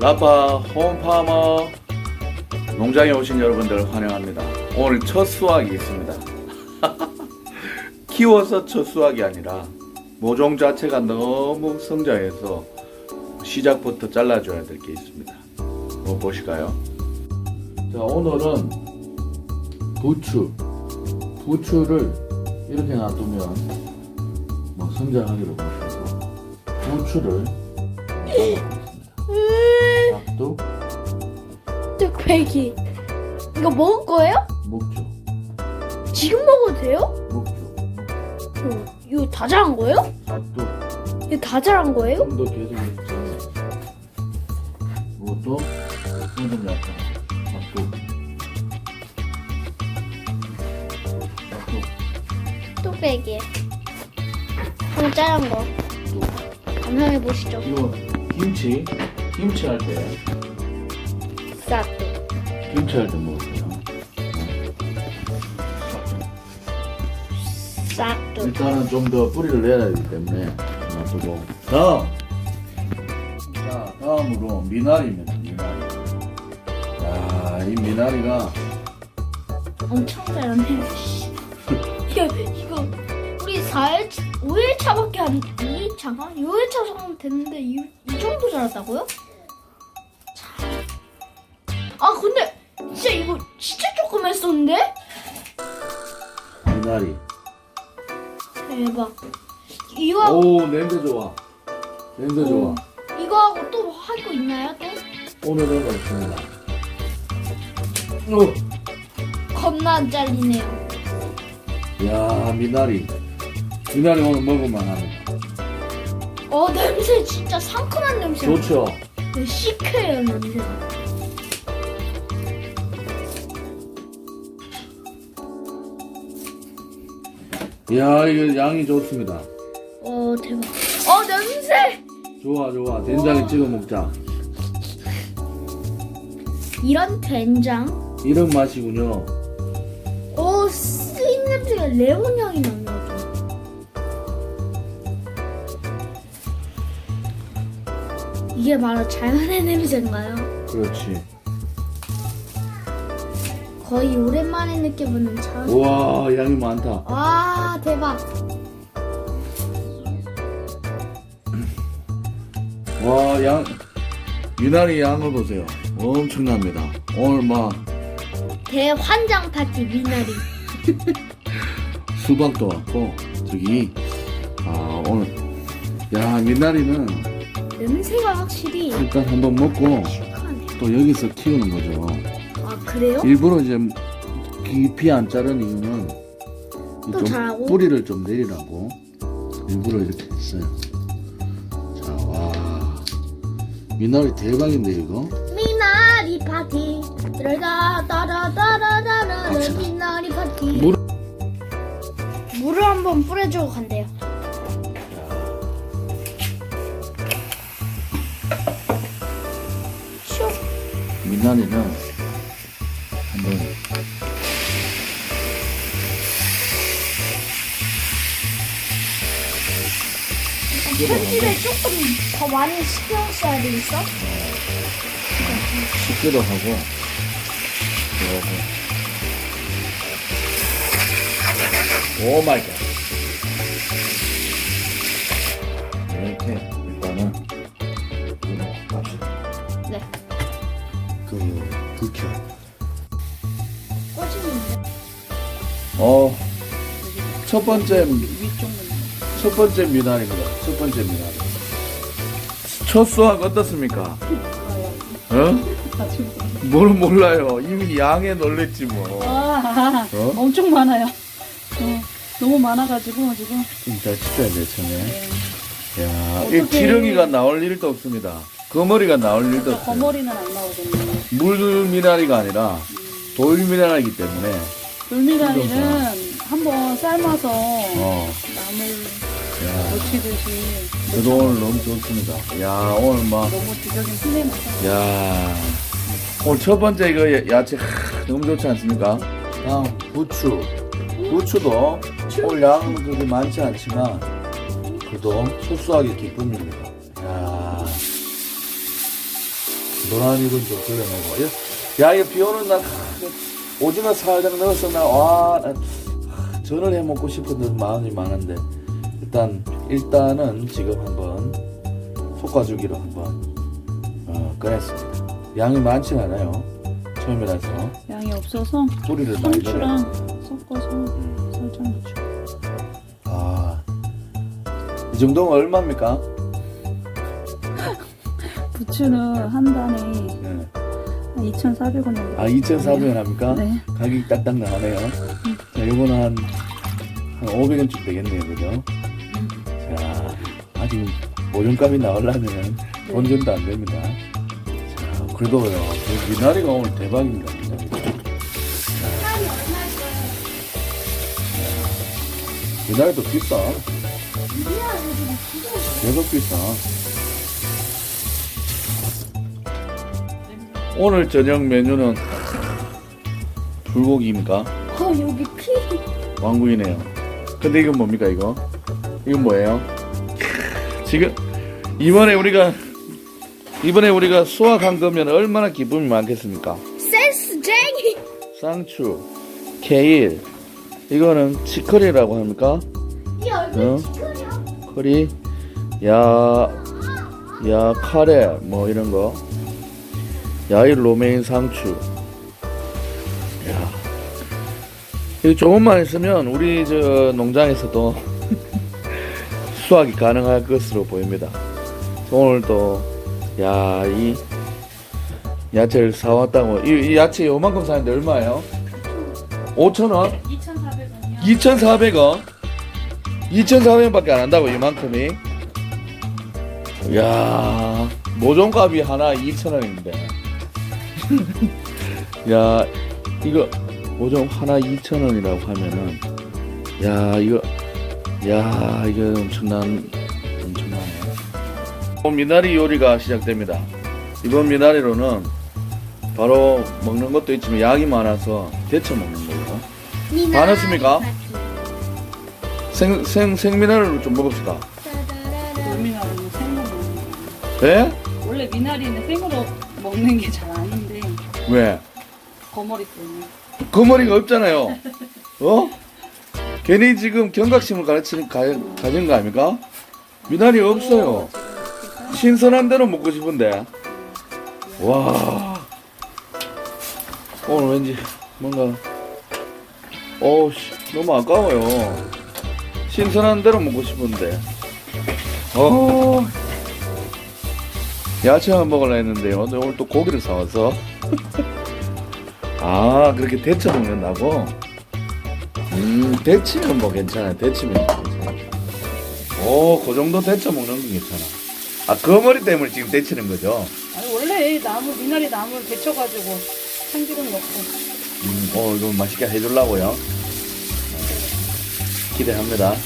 라파 홈파머 농장에 오신 여러분들 환영합니다. 오늘 첫 수확이 있습니다. 키워서 첫 수확이 아니라 모종 자체가 너무 성장해서 시작부터 잘라줘야 될 게 있습니다. 한번 보실까요? 자 오늘은 부추 부추를 이렇게 놔두면 뭐 성장하기로 보셔서 부추를 밥도 뚝배기. 이거 먹을 거예요? 먹죠 지금 먹어도 돼요? 먹죠 어, 이거 다 자란 거예요? 밥도 이거 다 자란 거예요? 좀더 계속 먹죠 이것도 좀 약간 밥도 밥도 뚝배기. 한번 자란 거. 또 감상해 보시죠. 이거 김치 김치 할 때 할때 먹을게요 싹둑. 일단은 좀 더 뿌리를 내야 되기 때문에 놔두고 다음 자 다음으로 미나리입니다 미나리 야 이 미나리가 엄청. 씨. 이거, 이거 우리 4일, 5일 차밖에 안, 2일 차가? 6일 차 정도 됐는데 이, 이 정도 자랐다고요? 대박. 이거 오 냄새 좋아 냄새 좋아 어, 이거 하고 또 할 거 있나요? 또? 오늘은 없습니다 오. 겁나 안 잘리네요. 야 미나리 미나리 오늘 먹을만 합니다 어 냄새 진짜 상큼한 냄새. 좋죠 네, 시크해요 냄새 가. 야 이거 양이 좋습니다 어 대박. 어 냄새. 좋아 좋아 된장에 찍어 먹자 이런 된장. 이런 맛이군요 어 쓰인 냄새가 레몬 향이 나네요. 이게 바로 자연의 냄새인가요? 그렇지 거의 오랜만에 느껴보는 자. 우와 양이 많다 와 대박. 와, 양, 미나리 양을 보세요. 엄청납니다. 오늘 막 대환장 파티 미나리. 수박도 왔고, 저기, 아, 오늘, 야, 미나리는 냄새가 확실히 일단 한번 먹고. 또 여기서 키우는 거죠. 아 그래요? 일부러 이제 깊이 안 자른 이유는 또 좀? 뿌리를 좀 내리라고 일부러 이렇게 했어요. 자, 와. 미나리 대박인데, 이거? 미나리 파티. 따라따라따라따라따라 갑시다. 미나리 파티. 물, 물을 한번 뿌려주고 간대요. 슉. 미나리는 편집에 조금 더 많이 신경 써야 되겠어? 씻기도 하고 그러고 오 마이 갓 이렇게 일단은 이거 갑시다 네. 그 불켜 꺼지는데? 어 첫 번째 첫 번째 미나리입니다 첫 번째 미나리 첫 수확 어떻습니까? 어? 뭘 몰라요 이미 양에 놀랬지 뭐 아, 어? 엄청 많아요. 어, 너무 많아가지고 지금 진짜 찢어야 돼, 처음에. 야, 어떡해. 이 지렁이가 나올 일도 없습니다. 거머리가 나올 일도 없어요. 거머리는 안 나오거든요. 물 미나리가 아니라 돌 미나리이기 때문에, 돌미나리는 한번 삶아서 어, 나물 야, 놓치듯이 저도 오늘 너무 좋습니다. 야, 오늘 막, 너무 지적인 나서 야, 오늘 첫 번째 이거 야- 야채 하, 너무 좋지 않습니까? 다음, 부추. 부추도 오늘 양은 그렇게 많지 않지만, 그래도 소소하게 기쁨입니다. 야 노란 이건 좀 걸려내고. 야, 이거 비 오는 날, 하, 오징어 살짝 넣어서 나, 와, 나, 하, 전을 해 먹고 싶은 마음이 많은데, 일단, 일단은 지금 한번 솎아주기로 한번, 어, 꺼냈습니다. 양이 많지 않아요. 처음이라서. 양이 없어서 뿌리를 많이 넣어요. 상추랑 섞어서 음. 살짝 넣죠. 아, 이 정도면 얼마입니까? 부추는 한 단에 네. 한 2,400원 정도. 아, 2,400원 합니까? 네. 가격이 딱딱 나가네요. 자, 요거는 한, 한 500원쯤 되겠네요, 그죠? 자, 아직 모종값이 나오려면 돈 전도 안 됩니다. 자, 그래도요, 그 미나리가 오늘 대박입니다, 미나리. 미나리도 비싸. 계속 비싸. 오늘 저녁 메뉴는 불고기입니까? 어 여기 피. 왕국이네요. 근데 이건 뭡니까 이거? 이건 뭐예요? 지금 이번에 우리가 이번에 우리가 수확한 거면 얼마나 기쁨이 많겠습니까? 센스쟁이. 쌍추, 케일, 이거는 치커리라고 합니까? 이 얼굴 어? 지금이야. 커리, 야, 야 카레 뭐 이런 거. 야이 로메인 상추. 야, 이 조금만 있으면 우리 저 농장에서도 수확이 가능할 것으로 보입니다. 오늘도 야 이 야채를 사왔다고 이, 이 야채 요만큼 사는데 얼마예요? 5천 원? 2,400원이요. 2,400원. 2,400원밖에 안 한다고 이만큼이. 야 모종값이 하나 2,000원인데. 야 이거 모종 하나 2,000원이라고 하면은 야 이거 야 이거 엄청난 엄청나네. 어, 미나리 요리가 시작됩니다. 이번 미나리로는 바로 먹는 것도 있지만 약이 많아서 데쳐 먹는 거예요. 다 넣었습니까? 생, 생, 생미나리를 좀 먹읍시다. 생으로 먹는 거예요. 네? 원래 미나리는 생으로 먹는 게 잘 아닌데 왜? 거머리 때문에. 그 머리가 없잖아요. 어? 괜히 지금 경각심을 가르치는, 가, 가진 거 아닙니까? 미나리 없어요. 신선한 대로 먹고 싶은데. 와. 오늘 왠지 뭔가, 어우, 씨, 너무 아까워요. 신선한 대로 먹고 싶은데. 어. 야채만 먹으려 했는데요. 근데 오늘 또 고기를 사와서. 아, 그렇게 데쳐 먹는다고? 음, 데치면 뭐 괜찮아요. 데치면 괜찮아. 오, 그 정도 데쳐 먹는 건 괜찮아. 아, 그 머리 때문에 지금 데치는 거죠? 아니 원래 나무 미나리 나무를 데쳐가지고 참기름 넣고 음, 어, 이거 맛있게 해주려고요. 어, 기대합니다. 네.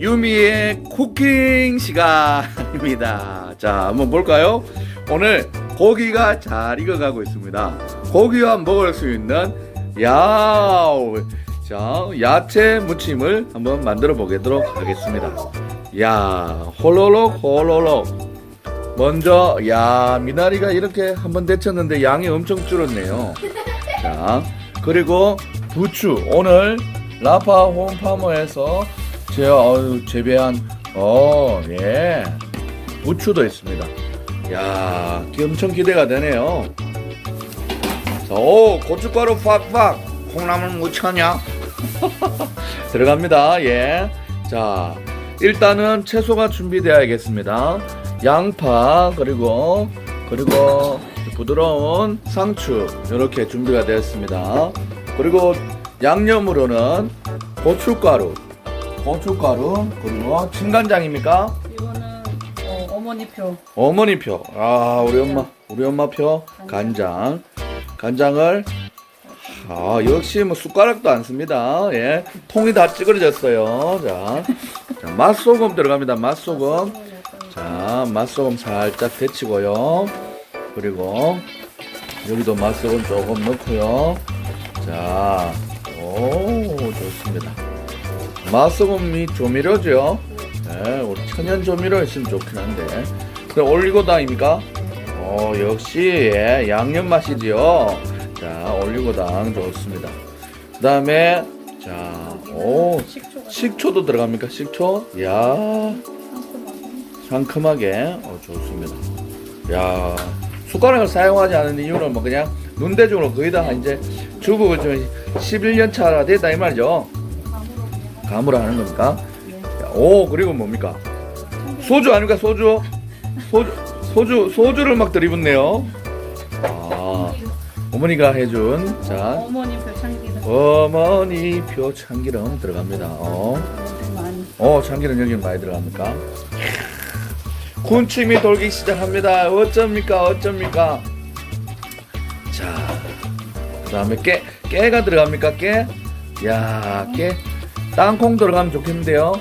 유미의 쿠킹 시간입니다. 자, 한번 볼까요? 오늘 고기가 잘 익어가고 있습니다. 고기와 먹을 수 있는 야우, 자, 야채 무침을 한번 만들어 보도록 하겠습니다. 야, 홀로록 홀로록. 먼저 야 미나리가 이렇게 한번 데쳤는데 양이 엄청 줄었네요. 자, 그리고 부추 오늘 라파 홈파머에서 제가 어유 재배한 어 예. 부추도 있습니다. 야, 엄청 기대가 되네요. 자, 오, 고춧가루 팍팍. 콩나물 무쳐냐? 들어갑니다. 예. 자, 일단은 채소가 준비되어야겠습니다. 양파, 그리고, 그리고 부드러운 상추. 이렇게 준비가 되었습니다. 그리고 양념으로는 고춧가루, 고춧가루, 그리고 진간장입니까? 이거는 어, 어머니 표 어머니 표. 아, 우리 엄마, 우리 엄마 표. 간장. 간장을, 아, 역시 뭐 숟가락도 안 씁니다. 예. 통이 다 찌그러졌어요. 자, 자 맛소금 들어갑니다. 맛소금. 자, 맛소금 살짝 데치고요. 그리고, 여기도 맛소금 조금 넣고요. 자, 오, 좋습니다. 맛소금이 조미료죠. 자, 네, 우리 천연 조미료 있으면 좋긴 한데. 그럼 올리고당입니까? 어, 역시 예, 양념 맛이지요. 자, 올리고당 좋습니다. 그 다음에, 자, 오, 식초가 식초도 들어갑니까? 식초? 야. 상큼하게. 어, 좋습니다. 야 숟가락을 사용하지 않는 이유는 뭐 그냥 눈대중으로 거의 다 이제 주부 좀 11년 차가 됐다 이 말이죠. 감으로 하는 겁니까? 네. 야, 오, 그리고 뭡니까? 소주 아닙니까? 소주? 소주, 소주, 소주를 막 들이붓네요. 아, 어머니가 해준, 자, 어머니 별창기는 어머니 표 참기름 들어갑니다. 어, 많이. 어 참기름 여기 많이 들어갑니까? 군침이 돌기 시작합니다. 어쩝니까? 어쩝니까? 자, 그 다음에 깨, 깨가 들어갑니까? 깨? 야, 깨. 땅콩 들어가면 좋겠는데요.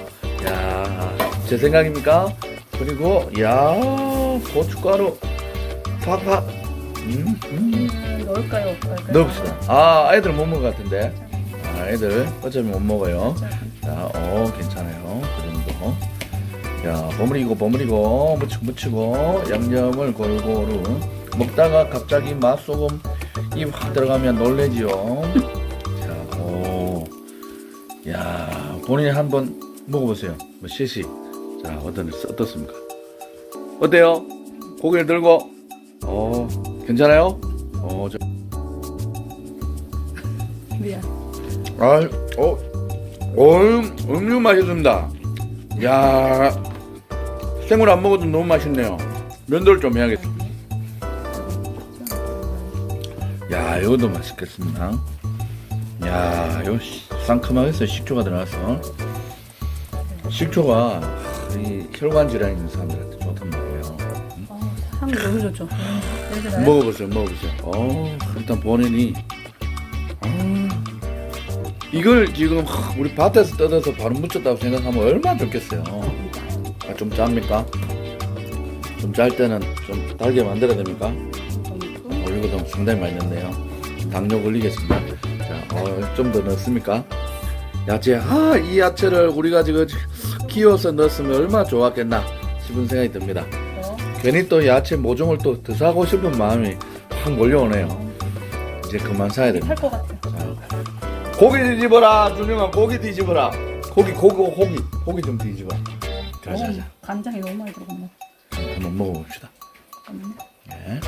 야, 제 생각입니까? 그리고, 야, 고춧가루. 팍팍. 음, 음. 음, 넣을까요? 없을까요? 넣읍시다. 아, 애들 못 먹을 것 같은데. 아, 애들 어차피 못 먹어요. 자, 어, 괜찮아요. 그 정도. 야, 버무리고 버무리고 묻히고 묻히고 양념을 골고루 먹다가 갑자기 맛소금 입확 들어가면 놀래지요. 자, 오, 야, 본인이 한번 먹어보세요. 뭐 시시. 자, 어떤 어떻습니까? 어때요? 고개를 들고, 어, 괜찮아요? 어, 저, 미안. 아, 어, 어, 음료 맛있습니다. 야, 생물 안 먹어도 너무 맛있네요. 면도를 좀 해야겠다. 야, 이것도 맛있겠습니다. 야, 요 시- 상큼하겠어요. 식초가 들어가서. 식초가 이 혈관 질환 있는 사람들한테 좋단 말이에요. 어, 향이 너무 좋죠. 먹어보세요, 먹어보세요. 어, 일단 본인이 아, 이걸 지금 하, 우리 밭에서 뜯어서 바로 묻혔다고 생각하면 얼마나 좋겠어요. 아, 좀 짭니까? 좀 짤 때는 좀 달게 만들어야 됩니까? 좀 올리고당 상당히 맛있는데요. 당뇨 걸리겠습니다. 자, 어, 좀 더 넣습니까? 야채, 아, 이 야채를 우리가 지금 키워서 넣었으면 얼마나 좋았겠나 싶은 생각이 듭니다. 더. 괜히 또 야채 모종을 또 더 사고 싶은 마음이 확 몰려오네요. 이제 그만 사야 됩니다. 살것 같아. 자, 고기 뒤집어라, 준영아, 고기 뒤집어라. 고기, 고기, 고기, 고기 좀 뒤집어. 자, 자, 어, 자. 간장이 너무 많이 들어갔네. 한번 먹어봅시다. 잠깐만요. 네.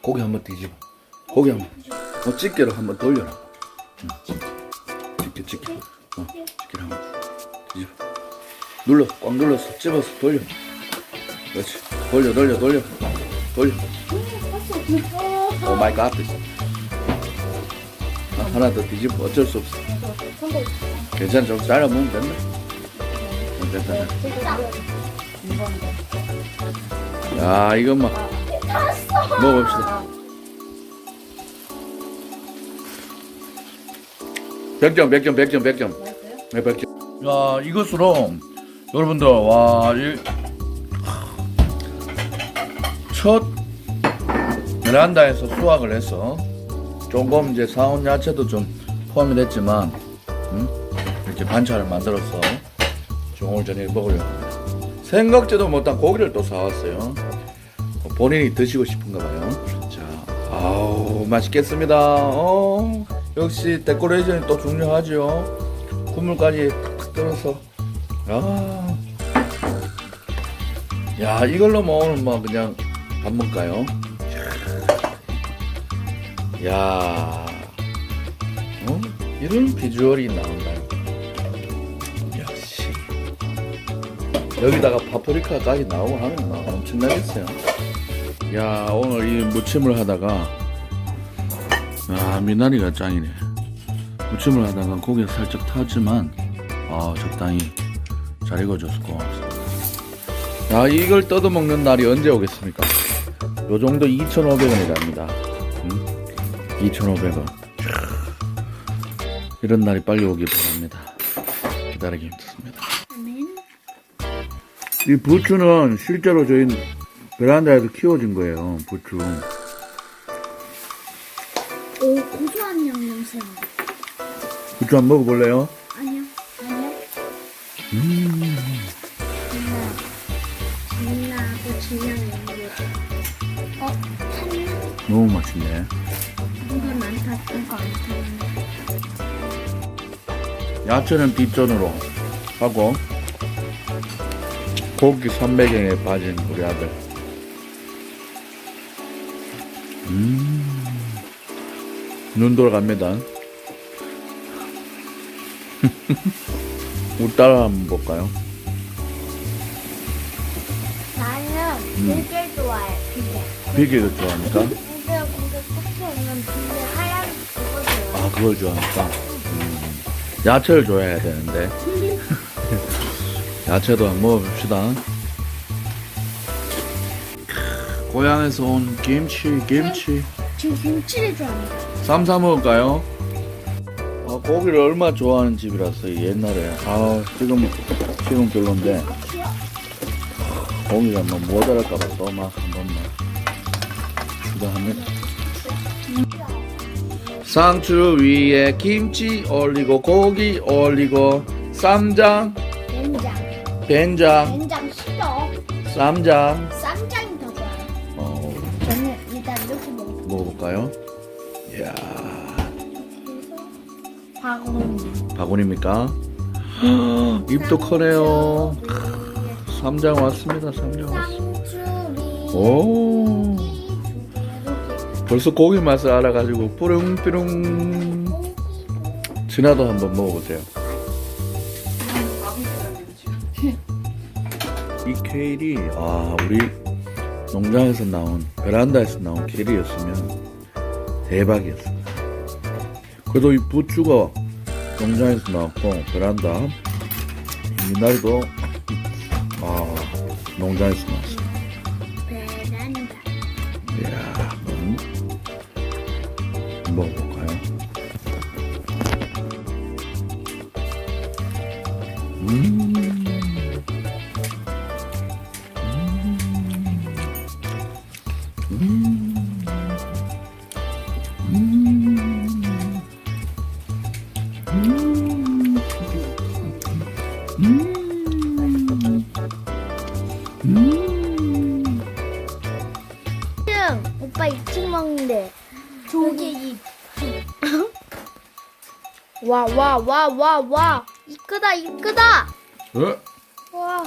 고기 한번 뒤집어. 고기 한번. 어, 집게로 한번 돌려라. 응, 집게, 집게. 어, 집게를 한번 뒤집어. 눌러, 꽉 눌러서 집어서 돌려. 그렇지. 돌려, 돌려, 돌려. 돌려. 오 마이 갓. 아, 하나 더 뒤집어. 어쩔 수 없어. 괜찮아. 좀 잘라 먹으면 된다. 됐다. 야, 이거 막 먹어봅시다. 100점, 100점, 100점, 100점. 맛있어요? 네, 100점. 야, 이것으로 여러분들 와, 이, 첫 베란다에서 수확을 해서 조금 이제 사온 야채도 좀 포함이 됐지만 음? 이렇게 반찬을 만들어서 좀 오늘 저녁에 먹으려고 합니다. 생각지도 못한 고기를 또 사왔어요. 본인이 드시고 싶은가 봐요. 자, 아우 맛있겠습니다. 어, 역시 데코레이션이 또 중요하죠. 국물까지 탁탁 떨어서, 아, 야 이걸로 뭐 오늘 뭐 그냥 밥 먹을까요? 야, 어? 이런 비주얼이 나온다요. 역시. 여기다가 파프리카까지 나오고 하면 막 엄청나겠어요. 야 오늘 이 무침을 하다가 아 미나리가 짱이네. 무침을 하다가 고기가 살짝 타지만 아 적당히 잘 익어줘서 고맙습니다. 야 이걸 뜯어 먹는 날이 언제 오겠습니까? 요 정도 2,500원이랍니다. 음? 2,500원. 이런 날이 빨리 오길 바랍니다. 기다리기 힘들습니다. 이 부추는 실제로 저희 베란다에서 키워진 거예요. 부추. 오 고소한 나. 부추 한번 먹어볼래요? 아니요. 아니요. 음, 너무 맛있네. 많다, 안. 야채는 뒷전으로 하고 고기 삼배경에 빠진 우리 아들. 음, 눈 돌아갑니다. 우리 딸 한번 볼까요? 나는 음. 되게 좋아해, 비계. 비계도 좋아하니까? 그걸 좋아하니까? 음, 야채를 좋아해야 되는데. 야채도 한번 먹어봅시다. 고향에서 온 김치, 김치. 지금 김치를 좋아합니다. 쌈사 먹을까요? 아, 고기를 얼마 좋아하는 집이라서 옛날에 아 지금 지금 별론데 고기가 뭐 모자랄까봐 또 막 한 번만 추가합니다. 상추 위에 김치 올리고 고기 올리고 쌈장 된장. 된장 된장 싫어. 쌈장 쌈장이 더 좋아요. 어, 저는 일단 이렇게 먹어. 먹어볼까요? 이야 바구니. 바구니입니까? 입도 커네요. 삼장 왔습니다. 삼장 왔습니다. 쌍추리. 오, 벌써 고기 맛을 알아가지고 뿌릉뿌릉. 진화도 한번 먹어보세요. 이 케일이 아 우리 농장에서 나온 베란다에서 나온 케일이었으면 대박이었습니다. 그래도 이 부추가 농장에서 나왔고 베란다 미나리도 아 농장에서 나왔어요. 와, 와, 와, 와, 와. 이끄다, 이끄다. 어? 와.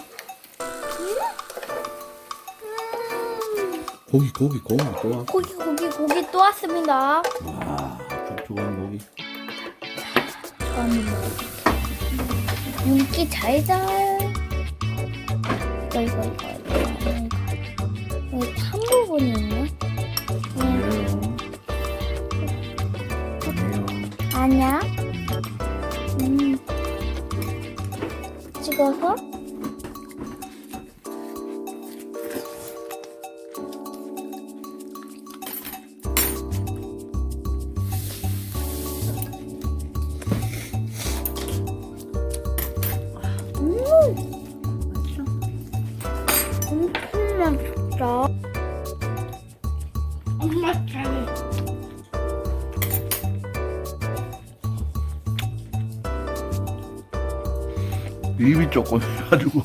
고기 고기 고기 또 와. 고기, 고기, 고기 또 왔습니다. 와 촉촉한 고기 윤기 잘 잘. 이거, 이거, 이거, 이거. 이거. 맛있다. 엄마 잘해. 입이 조금 해가지고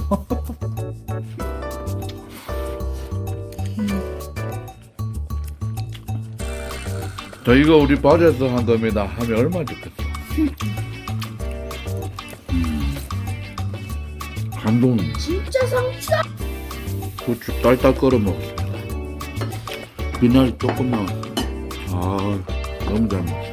저희가 우리 밭에서 한 겁니다 하면 얼마나 좋겠어 음. 감동입니다 진짜 상추. 고추 딸딸 끓여 먹었습니다. 미나리 조금 넣었어요. 아 너무 잘 먹었어요